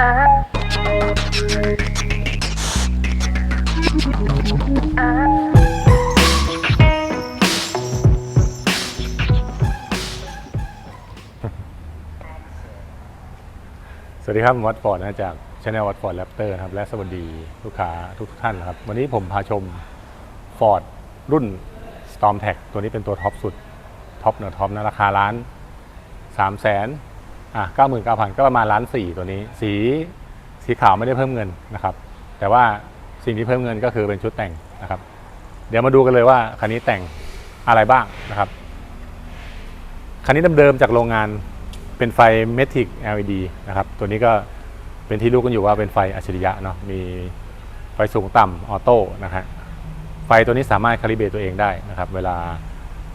สวัสดีครับวัดฟอร์ดนะจากช anel วัดฟอร์ดแรปเตอร์ครับและสวัสดีลูกค้าทุกท่านนะครับ วันนี้ผมพาชมฟอร์ดรุ่น Storm t a c ตัวนี้เป็นตัวท็อปสุดท็อปเนอะท็อปนะราคาล้าน 3 0 0 0 0 อะ99,000ก็ประมาณล้านสี่ตัวนี้ สีสีขาวไม่ได้เพิ่มเงินนะครับ แต่ว่าสิ่งที่เพิ่มเงินก็คือเป็นชุดแต่งนะครับ เดี๋ยวมาดูกันเลยว่าคันนี้แต่งอะไรบ้างนะครับคันนี้เดิมๆจากโรงงานเป็นไฟ Matic LED นะครับ ตัวนี้ก็เป็นที่รู้กันอยู่ว่าเป็นไฟอัจฉริยะเนาะมีไฟสูงต่ำออโต้นะฮะไฟตัวนี้สามารถคาลิเบรตตัวเองได้นะครับ เวลา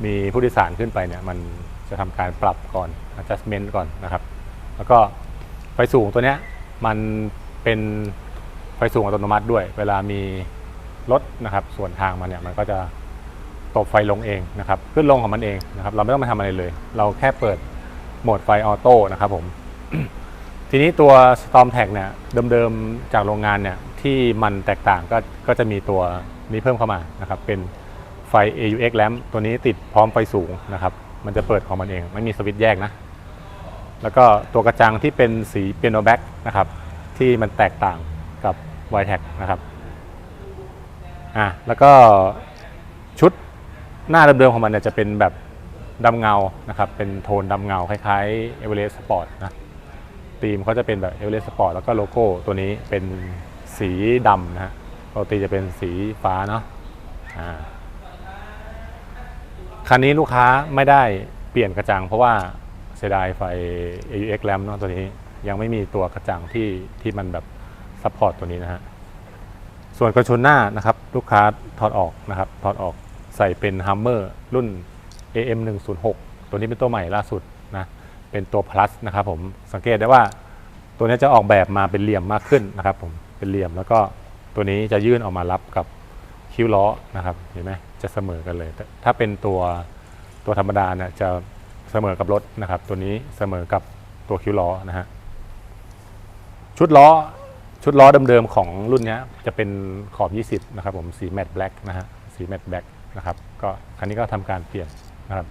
มีผู้โดยสารขึ้นไปเนี่ยมันจะทำการปรับก่อน adjustment ก่อนนะครับ แล้วก็ไฟสูงตัวเนี้ยมันเป็นไฟสูงอัตโนมัติด้วย เวลามีรถนะครับส่วนทางมันเนี่ยมันก็จะตบไฟลงเองนะครับ ขึ้นลงของมันเองนะครับ เราไม่ต้องไปทำอะไรเลย เราแค่เปิดโหมดไฟออโต้นะครับผม ทีนี้ตัว Storm Tag เนี่ยเดิมๆจากโรงงานเนี่ยที่มันแตกต่างก็ก็จะมีตัวนี้เพิ่มเข้ามานะครับ เป็นไฟ AUX lamp ตัวนี้ติดพร้อมไฟสูงนะครับ มันจะเปิดของมันเอง ไม่มีสวิตช์แยกนะ แล้วก็ตัวกระจังที่เป็นสีเปียโนแบ็กนะครับที่มันแตกต่างกับ y t a g นะครับอะแล้วก็ชุดหน้าเดิมๆของมันเนี่ยจะเป็นแบบดำเงานะครับเป็นโทนดำเงาคล้ายๆ e v e r e s t Sport นะธีมเขาจะเป็นแบบ e v e r e s t Sport แล้วก็โลโก้ตัวนี้เป็นสีดำนะฮะปกติจะเป็นสีฟ้าเนาะอ่าคันนี้ลูกค้าไม่ได้เปลี่ยนกระจังเพราะว่า สียดายไฟ AUX lamp เนาะตัวนี้ยังไม่มีตัวกระจังที่ที่มันแบบซัพพอร์ตตัวนี้นะฮะส่วนกระชนหน้านะครับลูกค้าถอดออกนะครับถอดออกใส่เป็น Hummer รุ่น AM 106ตัวนี้เป็นตัวใหม่ล่าสุดนะเป็นตัว plus นะครับผมสังเกตได้ว่าตัวนี้จะออกแบบมาเป็นเหลี่ยมมากขึ้นนะครับผมเป็นเหลี่ยมแล้วก็ตัวนี้จะยื่นออกมารับกับคิ้วล้อนะครับเห็นไหมจะเสมอกันเลย ถ้าเป็นตัวตัวธรรมดาเนี่ยจะ เสมอกับรถนะครับ ตัวนี้เสมอกับตัวคิ้วล้อนะฮะชุดล้อชุดล้อเดิมๆของรุ่นนี้จะเป็นขอบ 20 นะครับผมสีแมตต์แบล็กนะฮะสีแมตต์แบล็กนะครับก็คันนี้ก็ทำการเปลี่ยนนะครับ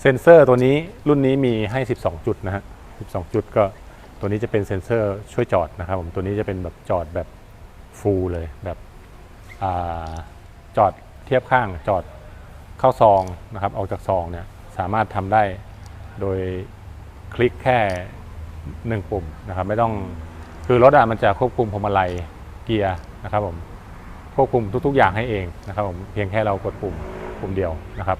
เซนเซอร์ตัวนี้รุ่นนี้มีให้ 12 จุดนะฮะ12 จุดก็ตัวนี้จะเป็นเซ็นเซอร์ช่วยจอดนะครับผมตัวนี้จะเป็นแบบจอดแบบฟูลเลยแบบอจอดเทียบข้างจอดเข้าซองนะครับออกจากซองเนี่ยสามารถทำได้ โดยคลิกแค่หนึ่งปุ่มนะครับไม่ต้องคือรถอะมันจะควบคุมพวงมาลัยเกียร์นะครับผมควบคุมทุก ๆ อย่างให้เองนะครับผมเพียงแค่เรากดปุ่มปุ่มเดียวนะครับ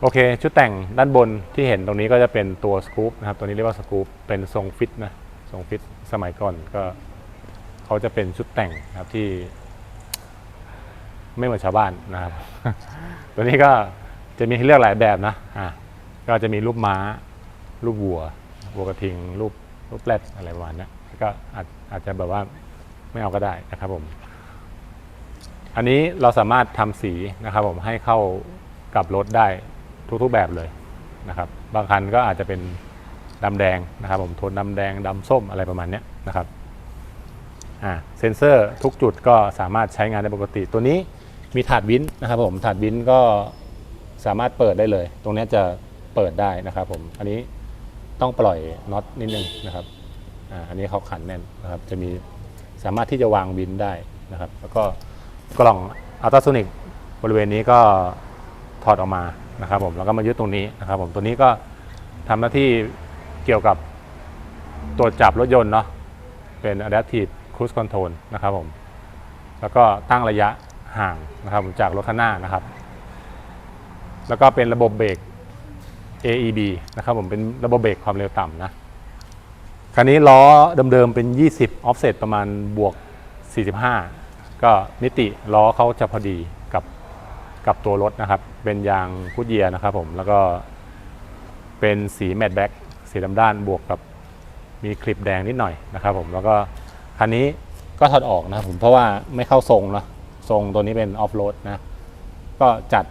โอเค ชุดแต่งด้านบนที่เห็นตรงนี้ก็จะเป็นตัวสกู๊ปนะครับตัวนี้เรียกว่าสกู๊ปเป็นทรงฟิตนะทรงฟิตสมัยก่อนก็เขาจะเป็นชุดแต่งนะครับที่ ไม่เหมือนชาวบ้านนะครับ ตัวนี้ก็จะมีให้เลือกหลายแบบนะอะ ก็จะมีรูปม้า รูปวัว วัวกระทิง รูปรูปแรดอะไรประมาณนี้ก็อาจอาจจะแบบว่าไม่เอาก็ได้นะครับผม อันนี้เราสามารถทำสีนะครับผมให้เข้ากับรถได้ทุกๆแบบเลยนะครับ บางคันก็อาจจะเป็นดำแดงนะครับ ผมโทนดำแดงดำส้มอะไรประมาณนี้นะครับอ่าเซนเซอร์ทุกจุดก็สามารถใช้งานได้ปกติ ตัวนี้มีถาดวินนะครับผมถาดวินก็สามารถเปิดได้เลย ตรงนี้จะ เปิดได้นะครับผมอันนี้ต้องปล่อยน็อตนิดนึงนะครับอันนี้เขาขันแน่นนะครับจะมีสามารถที่จะวางวินได้นะครับ แล้วก็กล่องอัลตราโซนิกบริเวณนี้ก็ถอดออกมานะครับผมแล้วก็มายึดตรงนี้นะครับผมตัวนี้ก็ทำหน้าที่เกี่ยวกับตรวจจับรถยนต์เนาะเป็น Adaptive Cruise Control นะครับผมแล้วก็ตั้งระยะห่างนะครับผมจากรถข้างหน้านะครับ แล้วก็เป็นระบบเบรก AEB นะครับผมเป็นระบบเบรกความเร็วต่ำนะคันนี้ล้อเดิมๆเป็น 20 offset ประมาณบวก 45 ก็มิติล้อเขาจะพอดีกับกับตัวรถนะครับ เป็นยางพุดเยียร์นะครับผมแล้วก็เป็นสีแมตต์แบ็กสีดำด้านบวกกับมีคลิปแดงนิดหน่อยนะครับผมแล้วก็คันนี้ก็ถอดออกนะครับผมเพราะว่าไม่เข้าทรงเนอะทรงตัวนี้เป็นออฟโรดนะ ก็จัด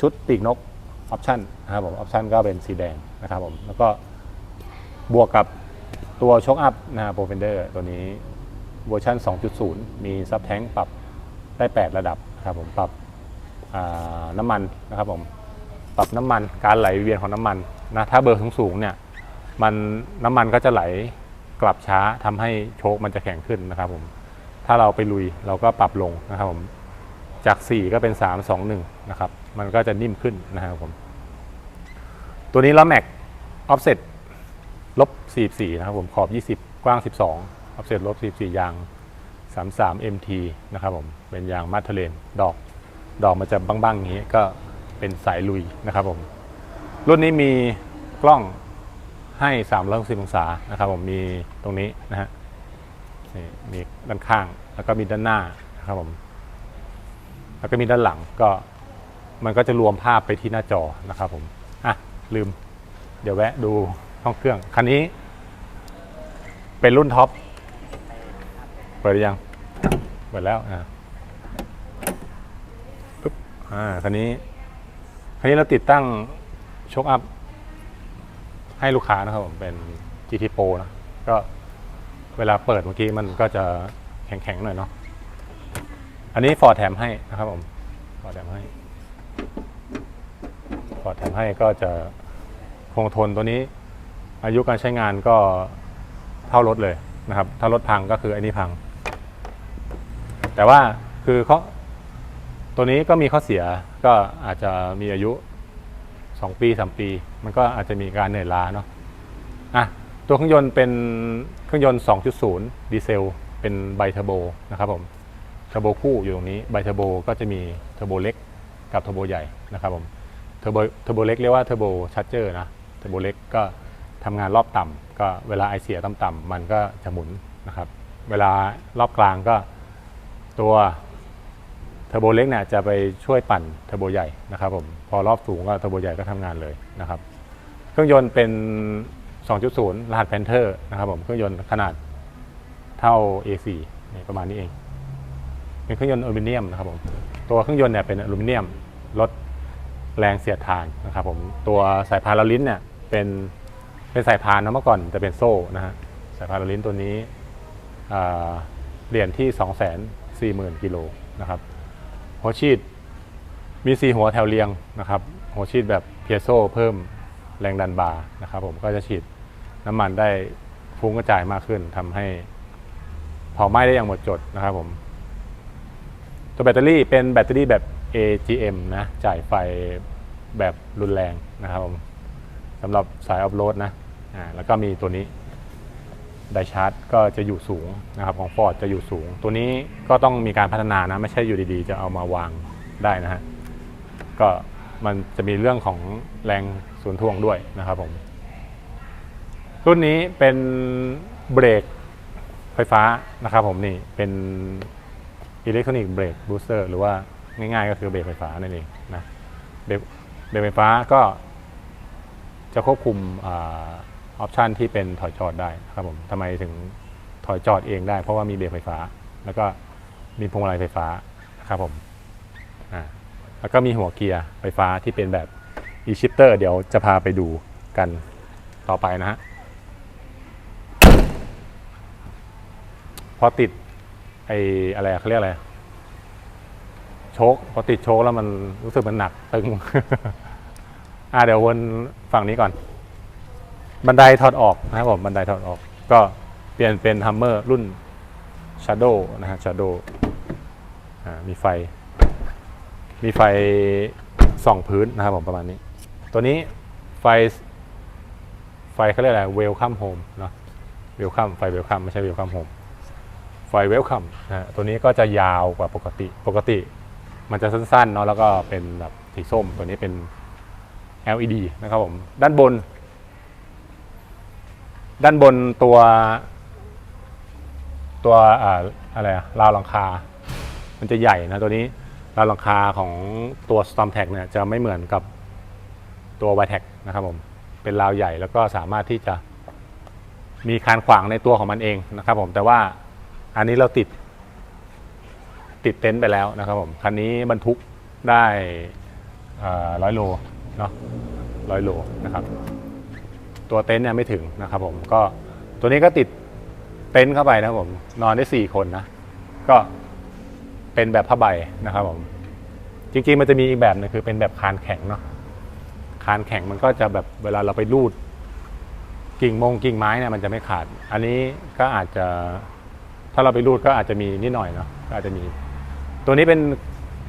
ชุดปีกนก ออปชั่นนะครับผมออปชั่นก็เป็นสีแดงนะครับผมแล้วก็บวกกับตัวช็อคอัพนะโปรเฟนเดอร์ตัวนี้เวอร์ชัน2.0 มีซับแท้งปรับได้ 8 ระดับนะครับผมปรับน้ำมันนะครับผมปรับน้ำมันการไหลเวียนของน้ำมันนะถ้าเบอร์สูงๆเนี่ยมันน้ำมันก็จะไหลกลับช้าทำให้โชคมันจะแข็งขึ้นนะครับผมถ้าเราไปลุยเราก็ปรับลงนะครับผม จาก 4 ก็เป็น 3 2 1 นะครับ มันก็จะนิ่มขึ้นนะครับผม ตัวนี้ล้อแม็กออฟเซ็ตลบ 44 นะครับผม ขอบ 20 กว้าง 12 ออฟเซ็ตลบ 44 ยาง 33 MT นะครับผม เป็นยางมาตเทเลนดอก ดอกมันจะบ้างๆอย่างนี้ ก็เป็นสายลุยนะครับผม รุ่นนี้มีกล้องให้360องศานะครับผม มีตรงนี้นะฮะ นี่มีด้านข้าง แล้วก็มีด้านหน้านะครับผม แล้วก็มีด้านหลังก็มันก็จะรวมภาพไปที่หน้าจอนะครับผมอะลืม เดี๋ยวแวะดูห้องเครื่อง คันนี้ เป็นรุ่นท็อปเปิดหรือยังเปิดแล้วอ่าปึ๊บอ่าคันนี้คันนี้เราติดตั้งโชคอัพให้ลูกค้านะครับผมเป็น GT Pro นะก็เวลาเปิดเมื่อกี้มันก็จะแข็งๆหน่อยเนาะ อันนี้ฟอร์ดแถมให้นะครับผมฟอร์ดแถมให้ฟอร์ดแถมให้ก็จะคงทนตัวนี้ อายุการใช้งานก็เท่ารถเลยนะครับ ถ้ารถพังก็คืออันนี้พัง แต่ว่าคือเขาตัวนี้ก็มีข้อเสียก็อาจจะมีอายุ 2 ปี 3 ปี มันก็อาจจะมีการเหนื่อยล้าเนาะอะตัวเครื่องยนต์เป็นเครื่องยนต์ 2.0 ดีเซล เป็นไบเทอร์โบนะครับผม เทอร์โบคู่อยู่ตรงนี้ไบเทอร์โบก็จะมีเทอร์โบเล็กกับเทอร์โบใหญ่นะครับผมเทอร์โบเทอร์โบเล็กเรียกว่าเทอร์โบชาร์เจอร์นะเทอร์โบเล็กก็ทำงานรอบต่ำก็เวลาไอเสียต่ำๆมันก็จะหมุนนะครับ เวลารอบกลางก็ตัวเทอร์โบเล็กเนี่ยจะไปช่วยปั่นเทอร์โบใหญ่นะครับผมพอรอบสูงก็เทอร์โบใหญ่ก็ทำงานเลยนะครับ เครื่องยนต์เป็น 2.0 รหัสแพนเทอร์นะครับผมเครื่องยนต์ขนาดเท่า A4 นี่ประมาณนี้เอง เป็นเครื่องยนต์อลูมิเนียมนะครับผมตัวเครื่องยนต์เนี่ยเป็นอลูมิเนียมลดแรงเสียดทานนะครับผมตัวสายพานลาลิ้นเนี่ยเป็นเป็นสายพานนะเมื่อก่อนจะเป็นโซ่นะฮะสายพานลาลิ้นตัวนี้เหรียญที่ 2 4 0 0 0 0กิโลนะครับหัวฉีดมี 4 หัวแถวเรียงนะครับหัวฉีดแบบเพียโซเพิ่มแรงดันบาร์นะครับผมก็จะฉีดน้ำมันได้ฟุ้งกระจายมากขึ้นทำให้เผาไหม้ได้อย่างหมดจดนะครับผม ตัวแบตเตอรี่เป็นแบตเตอรี่แบบ AGM นะจ่ายไฟแบบรุนแรงนะครับผมสำหรับสายออฟโรดนะอ่าแล้วก็มีตัวนี้ไดชาร์จก็จะอยู่สูงนะครับของ Ford จะอยู่สูง ตัวนี้ก็ต้องมีการพัฒนานะ ไม่ใช่อยู่ดีๆ จะเอามาวางได้นะฮะก็มันจะมีเรื่องของแรงส่วนถ่วงด้วยนะครับผม รุ่นนี้เป็นเบรกไฟฟ้านะครับผมนี่เป็น อิเล็กทรอนิกส์เบรกบูสเตอร์หรือว่าง่ายๆก็คือเบรกไฟฟ้านั่นเองนะเบรกไฟฟ้าก็จะควบคุมออปชันที่เป็นถอยจอดได้นะครับผมทำไมถึงถอยจอดเองได้ เพราะว่ามีเบรกไฟฟ้า แล้วก็มีพวงมาลัยไฟฟ้าครับผมอ่าแล้วก็มีหัวเกียร์ไฟฟ้าที่เป็นแบบ e-shifter เดี๋ยวจะพาไปดูกันต่อไปนะฮะพอติด ไอ้อะไรเขาเรียกอะไรโชคพอติดโชคแล้วมันรู้สึกมันหนักตึง อ่าเดี๋ยววนฝั่งนี้ก่อน บันไดถอดออกนะครับผมบันไดถอดออก ก็เปลี่ยนเป็นฮัมเมอร์รุ่น Shadow นะฮะ Shadow อ่ามีไฟ มีไฟส่องพื้นนะครับผมประมาณนี้ ตัวนี้ไฟไฟเขาเรียกอะไร Welcome Home เนอะ Welcome ไฟ Welcome ไม่ใช่ Welcome Home ไฟ Welcome นะฮะตัวนี้ก็จะยาวกว่าปกติปกติ มันจะสั้นๆเนาะแล้วก็เป็นแบบสีส้มตัวนี้เป็น LED นะครับผมด้านบน ด้านบนตัว ตัวอ่าอะไรอะราวหลังคา มันจะใหญ่นะตัวนี้ราวหลังคาของตัว Storm Tag เนี่ยจะไม่เหมือนกับตัว y t e c นะครับผมเป็นราวใหญ่แล้วก็สามารถที่จะมีคานขวางในตัวของมันเองนะครับผมแต่ว่า อันนี้เราติด ติดเต็นท์ไปแล้วนะครับผม คันนี้บรรทุกได้ร้อยโลเนาะร้อยโลนะครับ ตัวเต็นท์เนี่ยไม่ถึงนะครับผมก็ตัวนี้ก็ติดเต็นท์เข้าไปนะครับผม นอนได้สี่คนนะ ก็เป็นแบบผ้าใบนะครับผม จริงๆมันจะมีอีกแบบหนึงคือเป็นแบบคานแข็งเนาะคานแข็งมันก็จะแบบเวลาเราไปรูดกิ่งมงกิ่งไม้เนี่ยมันจะไม่ขาด อันนี้ก็อาจจะาเราไปรูดก็อาจจะมีนิดหน่อยเนาะก็อาจจะมี ตัวนี้เป็น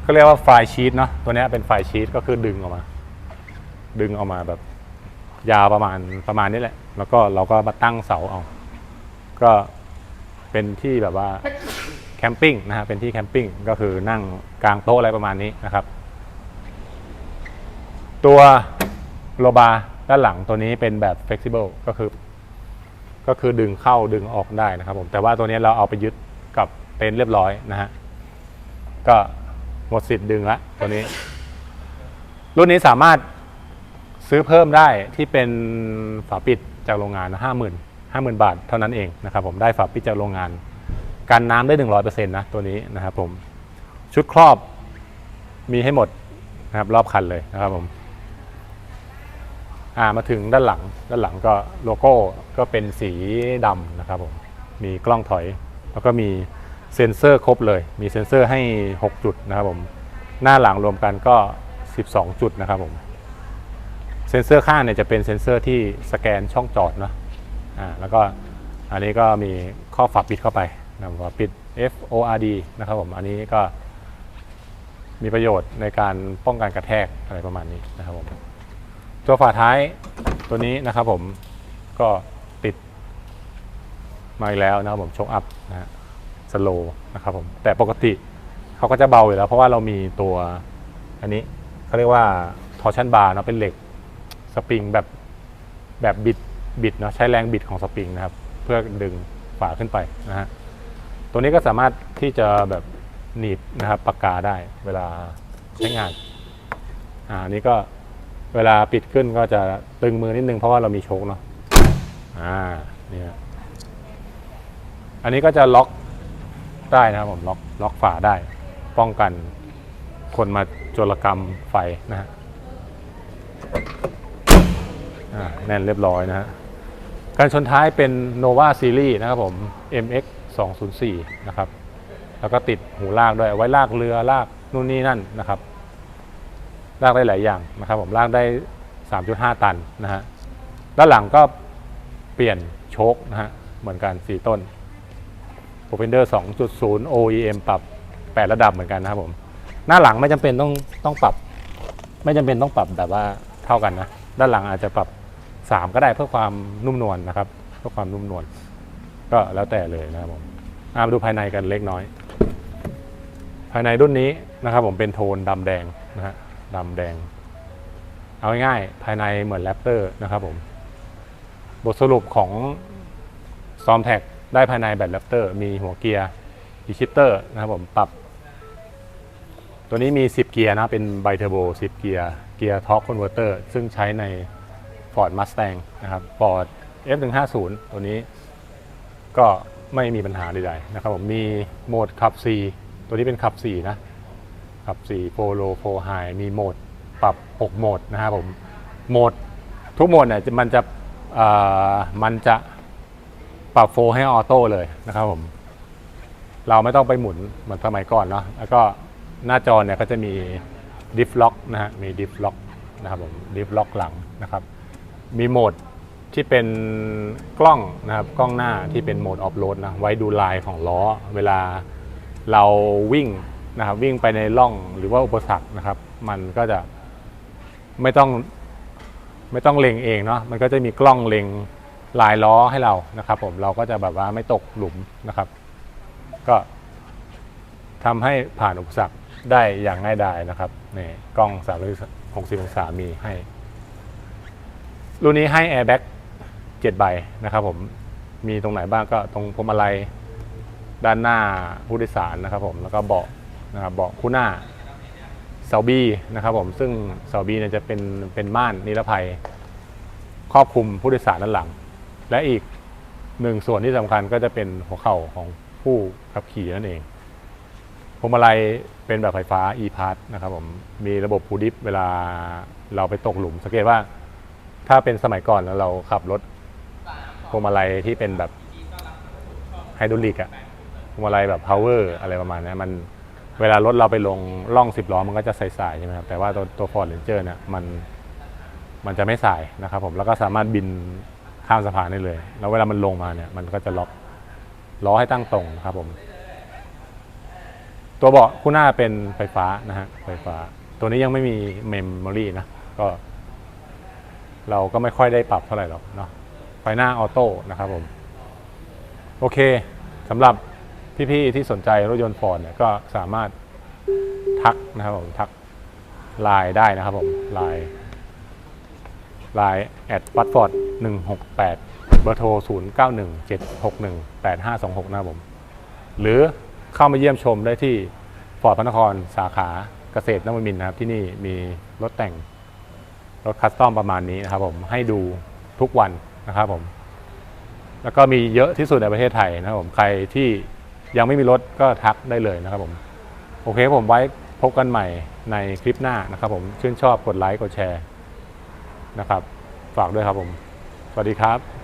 เขาเรียกว่าไฟล์ชีตเนาะตัวนี้เป็นไฟล์ชีตก็คือดึงออกมา ดึงออกมาแบบ ยาวประมาณประมาณนี้แหละ แล้วก็เราก็มาตั้งเสาเอา ก็เป็นที่แบบว่าแคมปิ้งนะฮะเป็นที่แคมปิ้งก็คือนั่งกลางโต๊ะอะไรประมาณนี้นะครับ ตัวโลบาด้านหลังตัวนี้เป็นแบบ flexible ก็คือ ก็คือดึงเข้าดึงออกได้นะครับผมแต่ว่าตัวนี้เราเอาไปยึดกับเต็นท์เรียบร้อยนะฮะก็หมดสิทธิ์ดึงละตัวนี้ รุ่นนี้สามารถซื้อเพิ่มได้ที่เป็นฝาปิดจากโรงงานห้าหมื่นห้าหมื่นบาทเท่านั้นเองนะครับผมได้ฝาปิดจากโรงงานกันน้ำได้หนึ่งร้อยเปอร์เซ็นต์นะตัวนี้นะครับผมชุดครอบมีให้หมดนะครับรอบคันเลยนะครับผม อ่ามาถึงด้านหลังด้านหลังก็โลโก้ก็เป็นสีดำนะครับผมมีกล้องถอย แล้วก็มีเซ็นเซอร์ครบเลย มีเซ็นเซอร์ให้ 6 จุดนะครับผมหน้าหลังรวมกันก็ 12 จุดนะครับผมเซ็นเซอร์ข้างเนี่ยจะเป็นเซ็นเซอร์ที่สแกนช่องจอดเนาะอ่าแล้วก็อันนี้ก็มีข้อฝาปิดเข้าไปนะฝาปิด F O R D นะครับผมอันนี้ก็มีประโยชน์ในการป้องกันกระแทกอะไรประมาณนี้นะครับผม ตัวฝาท้ายตัวนี้นะครับผมก็ติดมาอีกแล้วนะครับผมโชคอัพนะฮะสโลนะครับผมแต่ปกติเขาก็จะเบาอยู่แล้ว เพราะว่าเรามีตัวอันนี้เขาเรียกว่าทอร์ชันบาร์เนาะเป็นเหล็กสปริงแบบแบบบิดบิดเนาะใช้แรงบิดของสปริงนะครับ เพื่อดึงฝาขึ้นไปนะฮะตัวนี้ก็สามารถที่จะแบบหนีบนะครับปากกาได้เวลาใช้งานอ่าอันนี้ก็ เวลาปิดขึ้นก็จะตึงมือนิดนึงเพราะว่าเรามีโชคเนาะอ่าเนี่ยอันนี้ก็จะล็อกได้นะครับผมล็อกล็อกฝาได้ ป้องกันคนมาโจรกรรมไฟนะฮะแน่นเรียบร้อยนะฮะการชนท้ายเป็น Nova Series นะครับผม MX 204นะครับ แล้วก็ติดหูลากด้วย ไว้ลากเรือลากนู่นนี่นั่นนะครับ ลากได้หลายอย่างนะครับผมลากได้ 3.5 ตันนะฮะด้านหลังก็เปลี่ยนโชคนะฮะเหมือนกัน 4 ต้น p r o p e l l e r 2.0 OEM ปรับ 8 ระดับเหมือนกันนะครับผม หน้าหลังไม่จำเป็นต้องต้องปรับ ไม่จำเป็นต้องปรับแบบว่าเท่ากันนะ ด้านหลังอาจจะปรับ 3 ก็ได้เพื่อความนุ่มนวลนะครับ เพื่อความนุ่มนวล ก็แล้วแต่เลยนะครับผมมาดูภายในกันเล็กน้อย ภายในรุ่นนี้นะครับผมเป็นโทนดำแดงนะฮะ ดำแดง เอาง่ายๆภายในเหมือนแรปเตอร์นะครับผม บทสรุปของซอมแท็กได้ภายในแบบแรปเตอร์มีหัวเกียร์ดีชิเตอร์นะครับผมปรับ ตัวนี้มี 10 เกียร์นะ เป็นไบเทอร์โบ 10 เกียร์ เกียร์ท็อร์คคอนเวอร์เตอร์ซึ่งใช้ใน Ford Mustang นะครับ Ford F150 ตัวนี้ก็ไม่มีปัญหาใดๆนะครับผมมีโหมดขับ 4 ตัวนี้เป็นขับ 4 นะ ขับ4 Pro Low Pro High มีโหมดปรับ 6 โหมดนะครับผมโหมดทุกโหมดเนี่ยมันจะมันจะปรับโฟให้ออโต้เลยนะครับผม เราไม่ต้องไปหมุนเหมือนสมัยก่อนเนาะแล้วก็หน้าจอเนี่ยก็จะมีดิฟล็อกนะฮะมีดิฟล็อกนะครับผมดิฟล็อกหลังนะครับ มีโหมดที่เป็นกล้องนะครับกล้องหน้าที่เป็นโหมดออฟโรดนะไว้ดูลายของล้อ เวลาเราวิ่ง นะครับวิ่งไปในร่องหรือว่าอุปสรรคนะครับ มันก็จะไม่ต้องไม่ต้องเล็งเองเนาะมันก็จะมีกล้องเล็งลายล้อให้เรานะครับ ผมเราก็จะแบบว่าไม่ตกหลุมนะครับ ก็ทำให้ผ่านอุปสรรคได้อย่างง่ายดายนะครับนี่กล้อง 360 องศามีให้ รุ่นนี้ให้แอร์แบ็ก7ใบนะครับผมมีตรงไหนบ้างก็ตรงพวงมาลัยด้านหน้าผู้โดยสารนะครับผมแล้วก็เบาะ นะครับเบาะคู่หน้าเสาบีนะครับผมซึ่งเสาบีเนี่ยจะเป็นเป็นม่านนิรภัย ครอบคลุมผู้โดยสารด้านหลัง และอีกหนึ่งส่วนที่สำคัญก็จะเป็นหัวเข่าของผู้ขับขี่นั่นเองพวงมาลัยเป็นแบบไฟฟ้า e-pass นะครับผมมีระบบพูดิฟเวลาเราไปตกหลุมสังเกตว่าถ้าเป็นสมัยก่อนแล้วเราขับรถพวงมาลัยที่เป็นแบบไฮดรอลิกอะพวงมาลัยแบบ power อะไรประมาณนี้มัน เวลารถเราไปลงล่องสิบล้อมันก็จะใสๆใช่ไหมครับแต่ว่าตัวตัว Ford Ranger เนี่ยมันมันจะไม่สายนะครับผมแล้วก็สามารถบินข้ามสะพานได้เลย แล้วเวลามันลงมาเนี่ยมันก็จะล็อกล้อให้ตั้งตรงนะครับผม ตัวเบาะคู่หน้าเป็นไฟฟ้านะฮะไฟฟ้า ตัวนี้ยังไม่มีเมมโมรี่นะก็ เราก็ไม่ค่อยได้ปรับเท่าไหร่หรอกเนาะไฟหน้าออโต้นะครับผม โอเคสำหรับ พี่ๆที่สนใจรถยนต์ฟอร์ดเนี่ยก็สามารถทักนะครับผมทักไลน์ได้นะครับผมไลน์ไลน์แอดวัตฟอร์ดหนึ่งหกแปดเบอร์โทรศูนย์เก้าหนึ่งเจ็ดหกหนึ่งแปดห้าสองหกนะครับผม หรือเข้ามาเยี่ยมชมได้ที่ฟอร์ดพระนครสาขาเกษตรนวมินนะครับ ที่นี่มีรถแต่งรถคัสตอมประมาณนี้นะครับผมให้ดูทุกวันนะครับผม แล้วก็มีเยอะที่สุดในประเทศไทยนะครับผมใครที่ ยังไม่มีรถก็ทักได้เลยนะครับผม โอเคผมไว้พบกันใหม่ในคลิปหน้านะครับผม ชื่นชอบกดไลค์กดแชร์นะครับ ฝากด้วยครับผม สวัสดีครับ